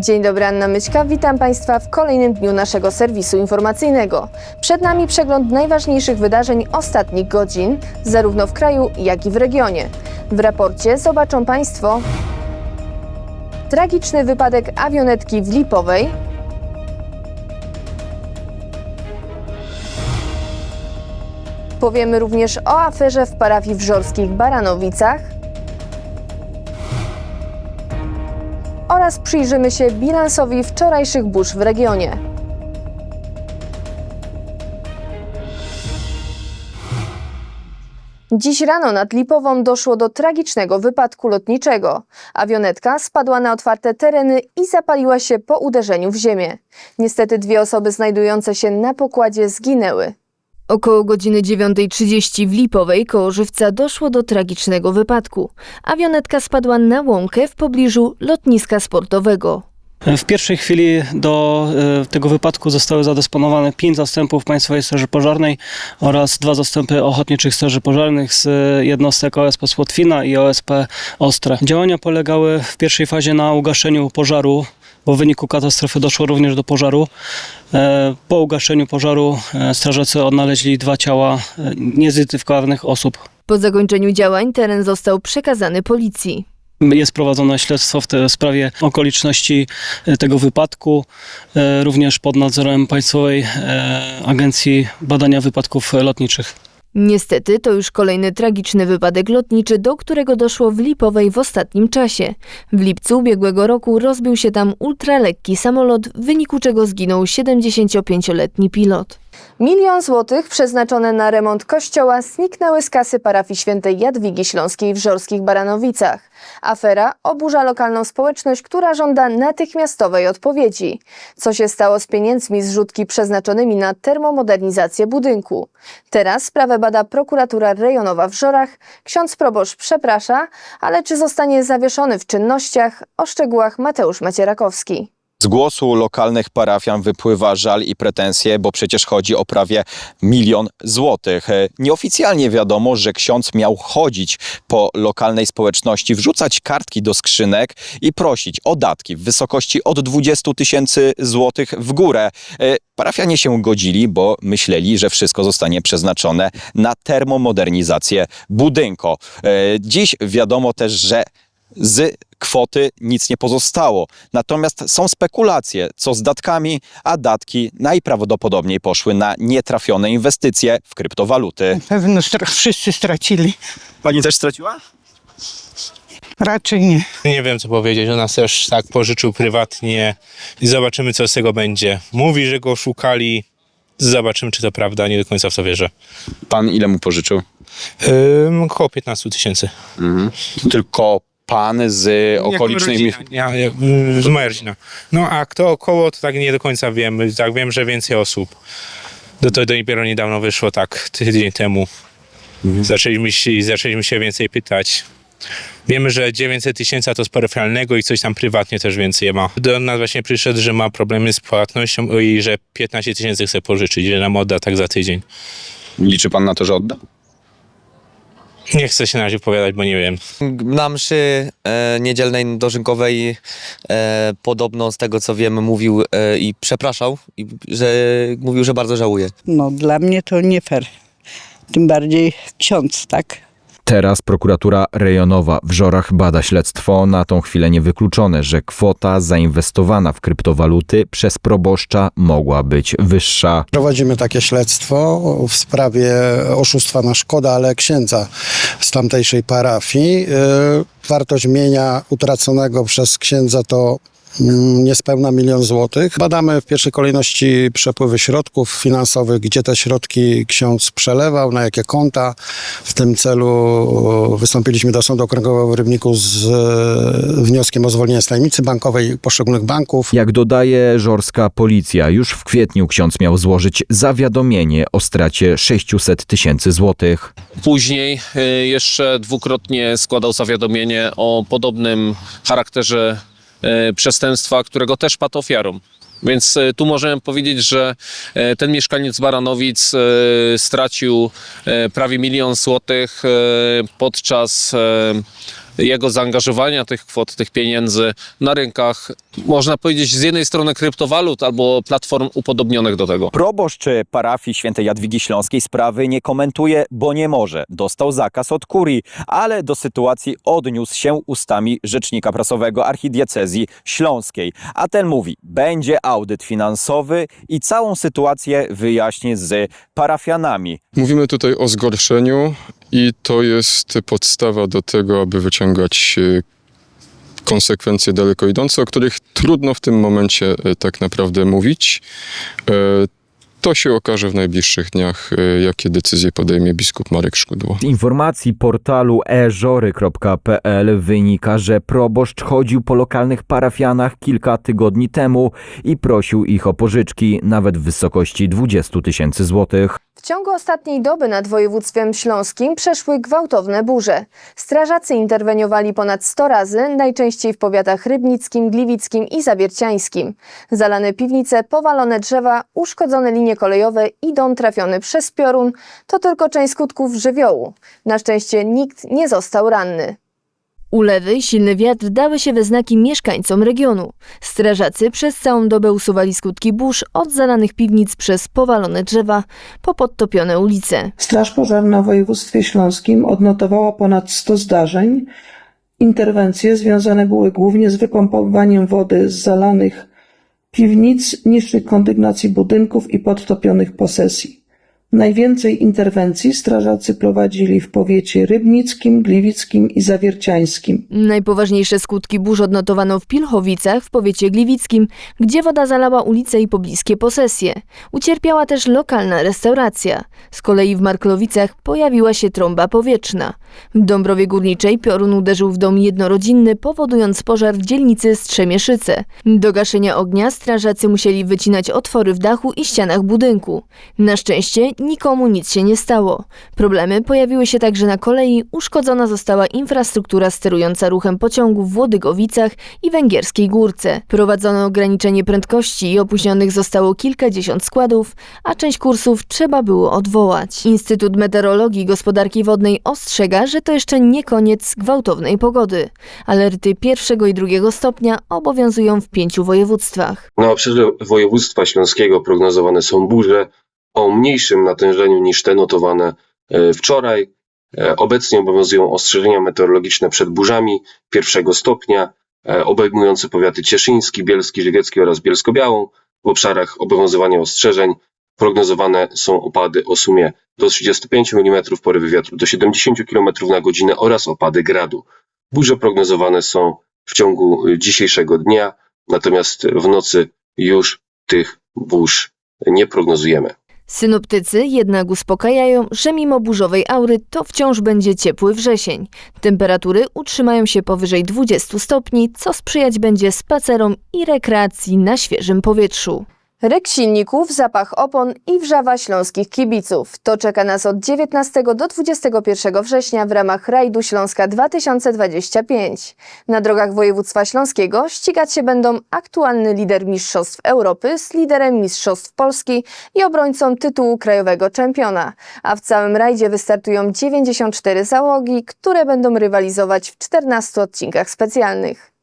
Dzień dobry, Anna Myćka. Witam Państwa w kolejnym dniu naszego serwisu informacyjnego. Przed nami przegląd najważniejszych wydarzeń ostatnich godzin, zarówno w kraju, jak i w regionie. W raporcie zobaczą Państwo tragiczny wypadek awionetki w Lipowej, Powiemy również o aferze w parafii w Żorskich Baranowicach oraz przyjrzymy się bilansowi wczorajszych burz w regionie. Dziś rano nad Lipową doszło do tragicznego wypadku lotniczego. Awionetka spadła na otwarte tereny i zapaliła się po uderzeniu w ziemię. Niestety dwie osoby znajdujące się na pokładzie zginęły. Około godziny 9.30 w Lipowej koło Żywca doszło do tragicznego wypadku. Awionetka spadła na łąkę w pobliżu lotniska sportowego. W pierwszej chwili do e, tego wypadku zostały zadysponowane pięć zastępów Państwowej Straży Pożarnej oraz dwa zastępy ochotniczych straży pożarnych z jednostek OSP Słotwina i OSP Ostre. Działania polegały w pierwszej fazie na ugaszeniu pożaru, bo w wyniku katastrofy doszło również do pożaru. E, Po ugaszeniu pożaru e, strażacy odnaleźli dwa ciała e, niezidentyfikowanych osób. Po zakończeniu działań teren został przekazany policji. Jest prowadzone śledztwo w tej sprawie okoliczności tego wypadku, również pod nadzorem Państwowej Agencji Badania Wypadków Lotniczych. Niestety to już kolejny tragiczny wypadek lotniczy, do którego doszło w Lipowej w ostatnim czasie. W lipcu ubiegłego roku rozbił się tam ultralekki samolot, w wyniku czego zginął 75-letni pilot. Milion złotych przeznaczone na remont kościoła zniknęły z kasy parafii świętej Jadwigi Śląskiej w Żorskich Baranowicach. Afera oburza lokalną społeczność, która żąda natychmiastowej odpowiedzi. Co się stało z pieniędzmi z rzutki przeznaczonymi na termomodernizację budynku? Teraz sprawę bada prokuratura rejonowa w Żorach. Ksiądz proboszcz przeprasza, ale czy zostanie zawieszony w czynnościach? O szczegółach Mateusz Macierakowski. Z głosu lokalnych parafian wypływa żal i pretensje, bo przecież chodzi o prawie milion złotych. Nieoficjalnie wiadomo, że ksiądz miał chodzić po lokalnej społeczności, wrzucać kartki do skrzynek i prosić o datki w wysokości od 20 tysięcy złotych w górę. E, Parafianie się godzili, bo myśleli, że wszystko zostanie przeznaczone na termomodernizację budynku. E, Dziś wiadomo też, że z kwoty nic nie pozostało. Natomiast są spekulacje, co z datkami, a datki najprawdopodobniej poszły na nietrafione inwestycje w kryptowaluty. Pewno stra- wszyscy stracili. Pani też straciła? Raczej nie. Nie wiem co powiedzieć, on nas też tak pożyczył prywatnie i zobaczymy co z tego będzie. Mówi, że go szukali, zobaczymy czy to prawda, nie do końca w to wierzę. Pan ile mu pożyczył? Ym, około 15 tysięcy. Tylko pan z Rodzina, Ja, ja, z moja rodzina. No a kto około, to tak nie do końca wiem. Tak wiem, że więcej osób. Do to dopiero niedawno wyszło, tak tydzień temu. Zaczęliśmy, się, zaczęliśmy się więcej pytać. Wiemy, że 900 tysięcy to z parafialnego i coś tam prywatnie też więcej ma. Do nas właśnie przyszedł, że ma problemy z płatnością i że 15 tysięcy chce pożyczyć, że nam odda tak za tydzień. Liczy pan na to, że odda? Nie chcę się na razie powiadać, bo nie wiem. Na mszy e, niedzielnej dożynkowej e, podobno z tego co wiem mówił e, i przepraszał, i, że mówił, że bardzo żałuje. No dla mnie to nie fair. Tym bardziej ksiądz, tak? Teraz prokuratura rejonowa w Żorach bada śledztwo. Na tą chwilę niewykluczone, że kwota zainwestowana w kryptowaluty przez proboszcza mogła być wyższa. Prowadzimy takie śledztwo w sprawie oszustwa na szkoda, ale księdza z tamtejszej parafii. Yy, Wartość mienia utraconego przez księdza to niespełna milion złotych. Badamy w pierwszej kolejności przepływy środków finansowych, gdzie te środki ksiądz przelewał, na jakie konta. W tym celu wystąpiliśmy do Sądu Okręgowego w Rybniku z e, wnioskiem o zwolnienie z tajemnicy bankowej poszczególnych banków. Jak dodaje żorska policja, już w kwietniu ksiądz miał złożyć zawiadomienie o stracie 600 tysięcy złotych. Później y, jeszcze dwukrotnie składał zawiadomienie o podobnym charakterze przestępstwa, którego też padł ofiarą. Więc y, tu możemy powiedzieć, że y, ten mieszkaniec Baranowic stracił prawie milion złotych podczas jego zaangażowania tych kwot, tych pieniędzy na rynkach, można powiedzieć, z jednej strony kryptowalut albo platform upodobnionych do tego. Proboszcz parafii świętej Jadwigi Śląskiej sprawy nie komentuje, bo nie może. Dostał zakaz od kurii, ale do sytuacji odniósł się ustami rzecznika prasowego archidiecezji śląskiej. A ten mówi, będzie audyt finansowy i całą sytuację wyjaśni z parafianami. Mówimy tutaj o zgorszeniu i to jest podstawa do tego, aby wyciągać e, konsekwencje daleko idące, o których trudno w tym momencie e, tak naprawdę mówić. E, To się okaże w najbliższych dniach, jakie decyzje podejmie biskup Marek Szkudło. Z informacji portalu eżory.pl wynika, że proboszcz chodził po lokalnych parafianach kilka tygodni temu i prosił ich o pożyczki, nawet w wysokości 20 tysięcy złotych. W ciągu ostatniej doby nad województwem śląskim przeszły gwałtowne burze. Strażacy interweniowali ponad 100 razy, najczęściej w powiatach rybnickim, gliwickim i zawierciańskim. Zalane piwnice, powalone drzewa, uszkodzone linie kolejowe i dom trafiony przez piorun to tylko część skutków żywiołu. Na szczęście nikt nie został ranny. Ulewy i silny wiatr dały się we znaki mieszkańcom regionu. Strażacy przez całą dobę usuwali skutki burz od zalanych piwnic przez powalone drzewa po podtopione ulice. Straż Pożarna w województwie śląskim odnotowała ponad 100 zdarzeń. Interwencje związane były głównie z wykąpowaniem wody z zalanych piwnic, niższych kondygnacji budynków i podtopionych posesji. Najwięcej interwencji strażacy prowadzili w powiecie rybnickim, gliwickim i zawierciańskim. Najpoważniejsze skutki burz odnotowano w Pilchowicach w powiecie gliwickim, gdzie woda zalała ulice i pobliskie posesje. Ucierpiała też lokalna restauracja. Z kolei w Marklowicach pojawiła się trąba powietrzna. W Dąbrowie Górniczej piorun uderzył w dom jednorodzinny, powodując pożar w dzielnicy Strzemieszyce. Do gaszenia ognia strażacy musieli wycinać otwory w dachu i ścianach budynku. Na szczęście nikomu nic się nie stało. Problemy pojawiły się także na kolei, uszkodzona została infrastruktura sterująca ruchem pociągów w Łodygowicach i Węgierskiej Górce. Prowadzono ograniczenie prędkości i opóźnionych zostało kilkadziesiąt składów, a część kursów trzeba było odwołać. Instytut Meteorologii i Gospodarki Wodnej ostrzega, że to jeszcze nie koniec gwałtownej pogody. Alerty pierwszego i drugiego stopnia obowiązują w pięciu województwach. Na obszarze województwa śląskiego prognozowane są burze o mniejszym natężeniu niż te notowane e, wczoraj. E, Obecnie obowiązują ostrzeżenia meteorologiczne przed burzami pierwszego stopnia, e, obejmujące powiaty cieszyński, bielski, żywiecki oraz bielsko-białą. W obszarach obowiązywania ostrzeżeń prognozowane są opady o sumie do 35 mm, porywy wiatru do 70 km na godzinę oraz opady gradu. Burze prognozowane są w ciągu y, dzisiejszego dnia, natomiast w nocy już tych burz nie prognozujemy. Synoptycy jednak uspokajają, że mimo burzowej aury to wciąż będzie ciepły wrzesień. Temperatury utrzymają się powyżej 20 stopni, co sprzyjać będzie spacerom i rekreacji na świeżym powietrzu. Ryk silników, zapach opon i wrzawa śląskich kibiców. To czeka nas od 19 do 21 września w ramach Rajdu Śląska 2025. Na drogach województwa śląskiego ścigać się będą aktualny lider Mistrzostw Europy z liderem Mistrzostw Polski i obrońcą tytułu krajowego czempiona. A w całym rajdzie wystartują 94 załogi, które będą rywalizować w 14 odcinkach specjalnych.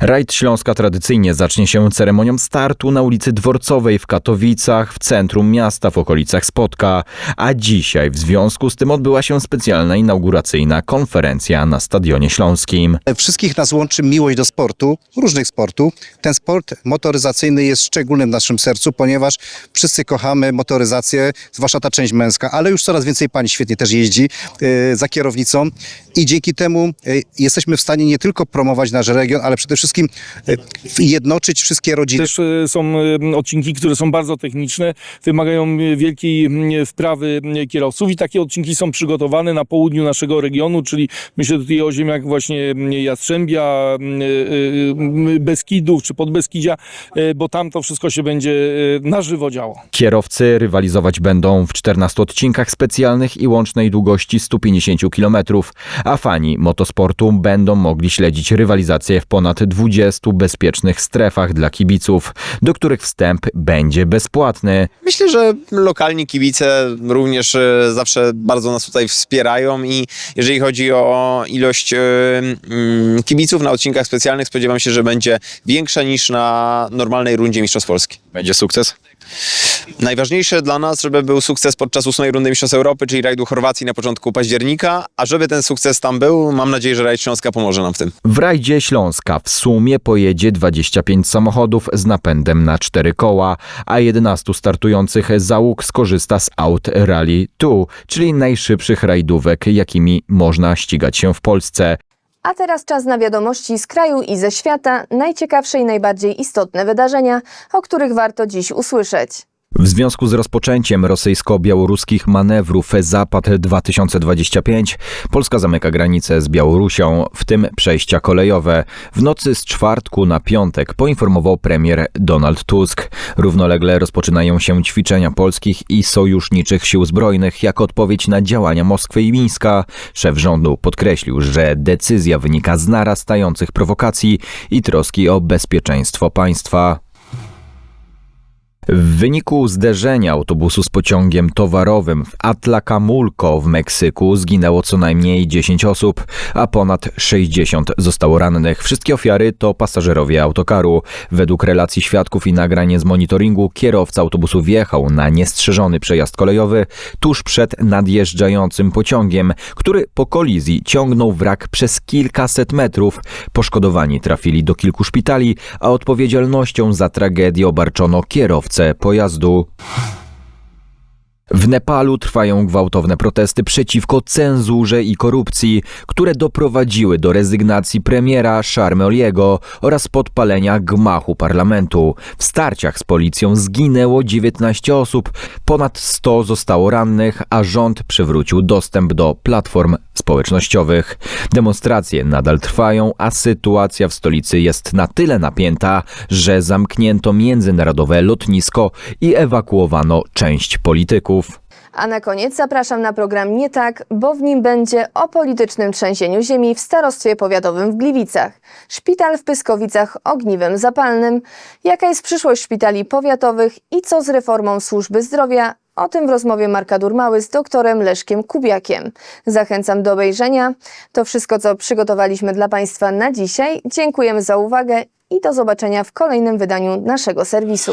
Rajd Śląska tradycyjnie zacznie się ceremonią startu na ulicy Dworcowej w Katowicach, w centrum miasta, w okolicach Spotka. A dzisiaj w związku z tym odbyła się specjalna inauguracyjna konferencja na Stadionie Śląskim. Wszystkich nas łączy miłość do sportu, różnych sportów. Ten sport motoryzacyjny jest szczególny w naszym sercu, ponieważ wszyscy kochamy motoryzację, zwłaszcza ta część męska, ale już coraz więcej pani świetnie też jeździ e, za kierownicą i dzięki temu e, jesteśmy w stanie nie tylko promować nasz region, ale przede wszystkim e, jednoczyć wszystkie rodziny. Też e, są e, odcinki, które są bardzo techniczne, wymagają wielkiej wprawy kierowców i takie odcinki są przygotowane na południu naszego regionu, czyli myślę tutaj o ziemiach właśnie Jastrzębia, Beskidów czy Podbeskidzia, bo tam to wszystko się będzie na żywo działo. Kierowcy rywalizować będą w 14 odcinkach specjalnych i łącznej długości 150 km, a fani motosportu będą mogli śledzić rywalizację w ponad 20 bezpiecznych strefach dla kibiców, do których wstęp będzie bezpłatny. Myślę, że lokalni kibice również e, zawsze bardzo nas tutaj wspierają i jeżeli chodzi o ilość e, mm, kibiców na odcinkach specjalnych, spodziewam się, że będzie większa niż na normalnej rundzie Mistrzostw Polski. Będzie sukces? Najważniejsze dla nas, żeby był sukces podczas ósmej rundy Mistrzostw Europy, czyli rajdu Chorwacji na początku października, a żeby ten sukces tam był, mam nadzieję, że rajd Śląska pomoże nam w tym. W rajdzie Śląska w sumie pojedzie 25 samochodów z napędem na cztery koła, a 11 startujących załóg skorzysta z aut Rally 2, czyli najszybszych rajdówek, jakimi można ścigać się w Polsce. A teraz czas na wiadomości z kraju i ze świata, najciekawsze i najbardziej istotne wydarzenia, o których warto dziś usłyszeć. W związku z rozpoczęciem rosyjsko-białoruskich manewrów Zapad 2025 Polska zamyka granicę z Białorusią, w tym przejścia kolejowe. W nocy z czwartku na piątek poinformował premier Donald Tusk. Równolegle rozpoczynają się ćwiczenia polskich i sojuszniczych sił zbrojnych jako odpowiedź na działania Moskwy i Mińska. Szef rządu podkreślił, że decyzja wynika z narastających prowokacji i troski o bezpieczeństwo państwa. W wyniku zderzenia autobusu z pociągiem towarowym w Atlacamulco w Meksyku zginęło co najmniej 10 osób, a ponad 60 zostało rannych. Wszystkie ofiary to pasażerowie autokaru. Według relacji świadków i nagrań z monitoringu kierowca autobusu wjechał na niestrzeżony przejazd kolejowy tuż przed nadjeżdżającym pociągiem, który po kolizji ciągnął wrak przez kilkaset metrów. Poszkodowani trafili do kilku szpitali, a odpowiedzialnością za tragedię obarczono kierowcę pojazdu. W Nepalu trwają gwałtowne protesty przeciwko cenzurze i korupcji, które doprowadziły do rezygnacji premiera Sharmy Oliego oraz podpalenia gmachu parlamentu. W starciach z policją zginęło 19 osób, ponad 100 zostało rannych, a rząd przywrócił dostęp do platform społecznościowych. Demonstracje nadal trwają, a sytuacja w stolicy jest na tyle napięta, że zamknięto międzynarodowe lotnisko i ewakuowano część polityków. A na koniec zapraszam na program Nie tak, bo w nim będzie o politycznym trzęsieniu ziemi w starostwie powiatowym w Gliwicach. Szpital w Pyskowicach ogniwem zapalnym. Jaka jest przyszłość szpitali powiatowych i co z reformą służby zdrowia? O tym w rozmowie Marka Durmały z doktorem Leszkiem Kubiakiem. Zachęcam do obejrzenia. To wszystko, co przygotowaliśmy dla Państwa na dzisiaj. Dziękujemy za uwagę i do zobaczenia w kolejnym wydaniu naszego serwisu.